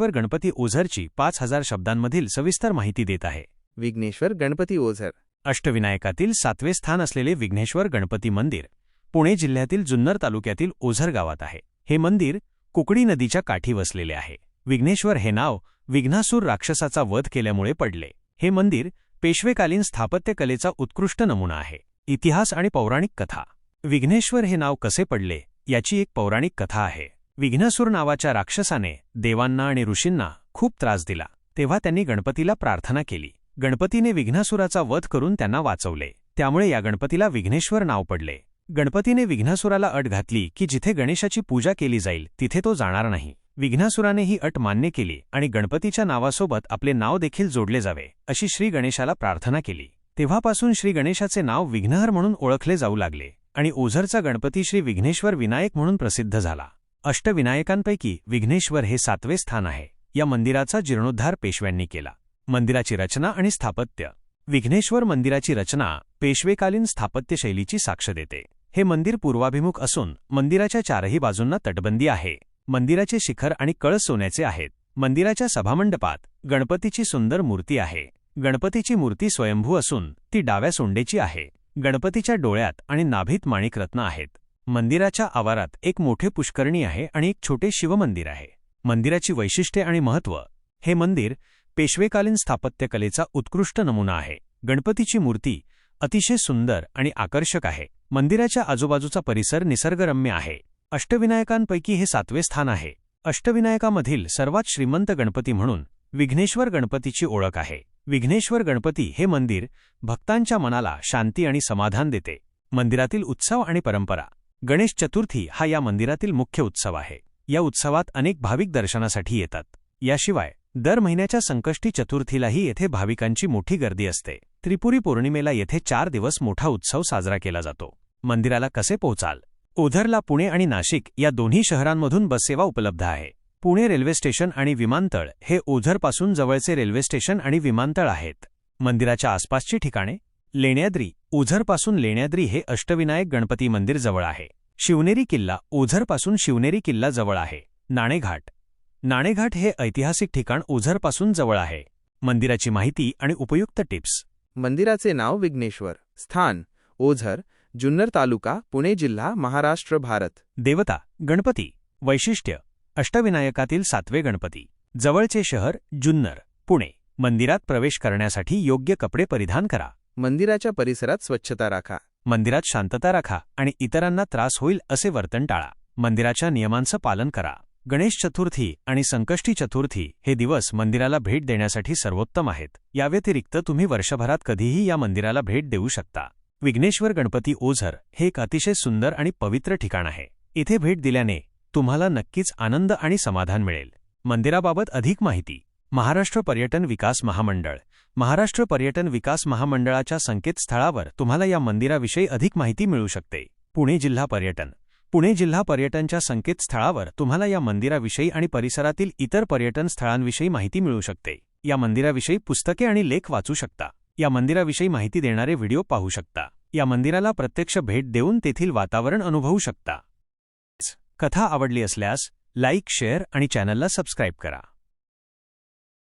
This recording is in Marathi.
वर गणपती ओझरची पाच हजार शब्दांमधील सविस्तर माहिती देत आहे. विघ्नेश्वर गणपती ओझर. अष्टविनायकातील सातवे स्थान असलेले विघ्नेश्वर गणपती मंदिर पुणे जिल्ह्यातील जुन्नर तालुक्यातील ओझर गावात आहे. हे मंदिर कुकडी नदीच्या काठी वसलेले आहे. विघ्नेश्वर हे नाव विघ्नासूर राक्षसाचा वध केल्यामुळे पडले. हे मंदिर पेशवेकालीन स्थापत्यकलेचा उत्कृष्ट नमुना आहे. इतिहास आणि पौराणिक कथा. विघ्नेश्वर हे नाव कसे पडले याची एक पौराणिक कथा आहे. विघ्नसूर नावाच्या राक्षसाने देवांना आणि ऋषींना खूप त्रास दिला. तेव्हा त्यांनी गणपतीला प्रार्थना केली. गणपतीने विघ्नासुराचा वध करून त्यांना वाचवले. त्यामुळे या गणपतीला विघ्नेश्वर नाव पडले. गणपतीने विघ्नासुराला अट घातली की जिथे गणेशाची पूजा केली जाईल तिथे तो जाणार नाही. विघ्नासुराने ही अट मान्य केली आणि गणपतीच्या नावासोबत आपले नाव देखील जोडले जावे अशी श्री गणेशाला प्रार्थना केली. तेव्हापासून श्री गणेशाचे नाव विघ्नहर म्हणून ओळखले जाऊ लागले आणि ओझरचा गणपती श्री विघ्नेश्वर विनायक म्हणून प्रसिद्ध झाला. अष्टविनायकांपैकी विघ्नेश्वर हे सातवे स्थान आहे. या मंदिराचा जीर्णोद्धार पेशव्यांनी केला. मंदिराची रचना आणि स्थापत्य. विघ्नेश्वर मंदिराची रचना पेशवेकालीन स्थापत्यशैलीची साक्ष देते. हे मंदिर पूर्वाभिमुख असून मंदिराच्या चारही बाजूंना तटबंदी आहे. मंदिराचे शिखर आणि कळस सोन्याचे आहेत. मंदिराच्या सभामंडपात गणपतीची सुंदर मूर्ती आहे. गणपतीची मूर्ती स्वयंभू असून ती डाव्या सोंडेची आहे. गणपतीच्या डोळ्यात आणि नाभीत माणिकरत्न आहेत. मंदिराच्या आवारात एक मोठे पुष्करणी आहे आणि एक छोटे शिवमंदिर आहे. मंदिराची वैशिष्ट्ये आणि महत्त्व. हे मंदिर पेशवेकालीन स्थापत्यकलेचा उत्कृष्ट नमुना आहे. गणपतीची मूर्ती अतिशय सुंदर आणि आकर्षक आहे. मंदिराच्या आजूबाजूचा परिसर निसर्गरम्य आहे. अष्टविनायकांपैकी हे सातवे स्थान आहे. अष्टविनायकामधील सर्वात श्रीमंत गणपती म्हणून विघ्नेश्वर गणपतीची ओळख आहे. विघ्नेश्वर गणपती हे मंदिर भक्तांच्या मनाला शांती आणि समाधान देते. मंदिरातील उत्सव आणि परंपरा. गणेश चतुर्थी हा या मंदिरातील मुख्य उत्सव आहे. या उत्सवात अनेक भाविक दर्शनासाठी येतात. याशिवाय दर महिन्याच्या संकष्टी चतुर्थीलाही येथे भाविकांची मोठी गर्दी असते. त्रिपुरी पौर्णिमेला येथे चार दिवस मोठा उत्सव साजरा केला जातो. मंदिराला कसे पोहोचाल? ओझरला पुणे आणि नाशिक या दोन्ही शहरांमधून बससेवा उपलब्ध आहे. पुणे रेल्वे स्टेशन आणि विमानतळ हे ओझरपासून जवळचे रेल्वे स्टेशन आणि विमानतळ आहेत. मंदिराच्या आसपासची ठिकाणे? लेण्याद्री. ओझरपासून लेण्याद्री हे अष्टविनायक गणपती मंदिर जवळ आहे. शिवनेरी किल्ला ओझरपासून शिवनेरी किल्ला जवळ आहे. नाणेघाट. नाणेघाट हे ऐतिहासिक ठिकाण ओझरपासून जवळ आहे. मंदिराची माहिती आणि उपयुक्त टिप्स. मंदिराचे नाव विघ्नेश्वर. स्थान ओझर जुन्नर तालुका पुणे जिल्हा महाराष्ट्र भारत. देवता गणपती. वैशिष्ट्य अष्टविनायकातील सातवे गणपती. जवळचे शहर जुन्नर पुणे. मंदिरात प्रवेश करण्यासाठी योग्य कपडे परिधान करा. मंदिराच्या परिसरात स्वच्छता राखा. मंदिरात शांतता राखा आणि इतरांना त्रास होईल असे वर्तन टाळा. मंदिराच्या नियमांचं पालन करा. गणेश चतुर्थी आणि संकष्टी चतुर्थी हे दिवस मंदिराला भेट देण्यासाठी सर्वोत्तम आहेत. याव्यतिरिक्त तुम्ही वर्षभरात कधीही या मंदिराला भेट देऊ शकता. विघ्नेश्वर गणपती ओझर हे एक अतिशय सुंदर आणि पवित्र ठिकाण आहे. इथे भेट दिल्याने तुम्हाला नक्कीच आनंद आणि समाधान मिळेल. मंदिराबाबत अधिक माहिती महाराष्ट्र पर्यटन विकास महामंडळ. महाराष्ट्र पर्यटन विकास महामंडळाच्या संकेतस्थळावर तुम्हाला या मंदिराविषयी अधिक माहिती मिळू शकते. पुणे जिल्हा पर्यटन. पुणे जिल्हा पर्यटनच्या संकेतस्थळावर तुम्हाला या मंदिराविषयी आणि परिसरातील इतर पर्यटन स्थळांविषयी माहिती मिळू शकते. या मंदिराविषयी पुस्तके आणि लेख वाचू शकता. या मंदिराविषयी माहिती देणारे व्हिडिओ पाहू शकता. या मंदिराला प्रत्यक्ष भेट देऊन तेथील वातावरण अनुभवू शकता. कथा आवडली असल्यास लाईक शेअर आणि चॅनलला सबस्क्राईब करा.